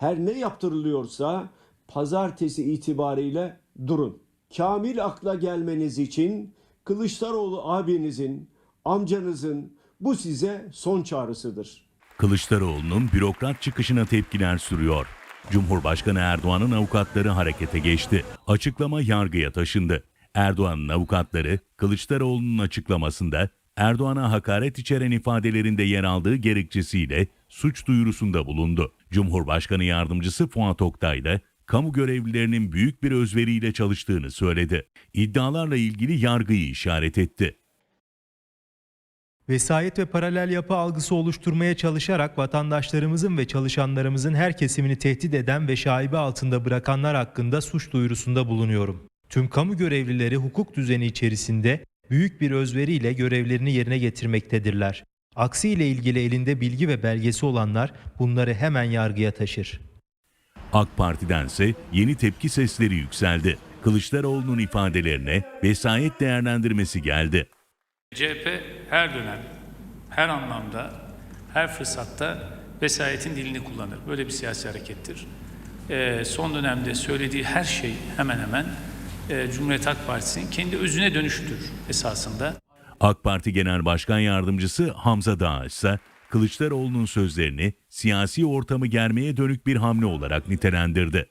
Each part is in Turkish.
Her ne yaptırılıyorsa pazartesi itibariyle durun. Kamil akla gelmeniz için Kılıçdaroğlu abinizin, amcanızın bu size son çağrısıdır. Kılıçdaroğlu'nun bürokrat çıkışına tepkiler sürüyor. Cumhurbaşkanı Erdoğan'ın avukatları harekete geçti. Açıklama yargıya taşındı. Erdoğan'ın avukatları Kılıçdaroğlu'nun açıklamasında Erdoğan'a hakaret içeren ifadelerinde yer aldığı gerekçesiyle suç duyurusunda bulundu. Cumhurbaşkanı yardımcısı Fuat Oktay da kamu görevlilerinin büyük bir özveriyle çalıştığını söyledi. İddialarla ilgili yargıyı işaret etti. Vesayet ve paralel yapı algısı oluşturmaya çalışarak vatandaşlarımızın ve çalışanlarımızın her kesimini tehdit eden ve şaibe altında bırakanlar hakkında suç duyurusunda bulunuyorum. Tüm kamu görevlileri hukuk düzeni içerisinde büyük bir özveriyle görevlerini yerine getirmektedirler. Aksiyle ilgili elinde bilgi ve belgesi olanlar bunları hemen yargıya taşır. AK Parti'dense yeni tepki sesleri yükseldi. Kılıçdaroğlu'nun ifadelerine vesayet değerlendirmesi geldi. CHP her dönem, her anlamda, her fırsatta vesayetin dilini kullanır. Böyle bir siyasi harekettir. Ee, son dönemde söylediği her şey hemen hemen e, Cumhuriyet Halk Partisi'nin kendi özüne dönüşüdür esasında. AK Parti Genel Başkan Yardımcısı Hamza Dağ ise Kılıçdaroğlu'nun sözlerini siyasi ortamı germeye dönük bir hamle olarak nitelendirdi.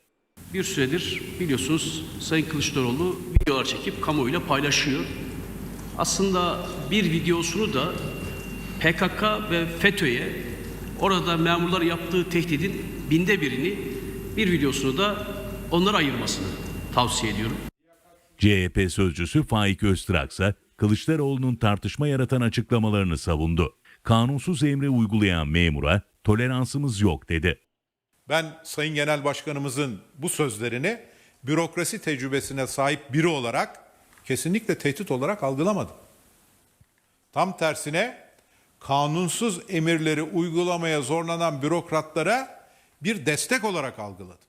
Bir süredir biliyorsunuz Sayın Kılıçdaroğlu videolar çekip kamuoyuyla paylaşıyor. Aslında bir videosunu da PKK ve FETÖ'ye orada memurlar yaptığı tehdidin binde birini bir videosunu da onlara ayırmasını tavsiye ediyorum. CHP sözcüsü Faik Öztrak ise Kılıçdaroğlu'nun tartışma yaratan açıklamalarını savundu. Kanunsuz emri uygulayan memura toleransımız yok dedi. Ben Sayın Genel Başkanımızın bu sözlerini bürokrasi tecrübesine sahip biri olarak kesinlikle tehdit olarak algılamadım. Tam tersine kanunsuz emirleri uygulamaya zorlanan bürokratlara bir destek olarak algıladım.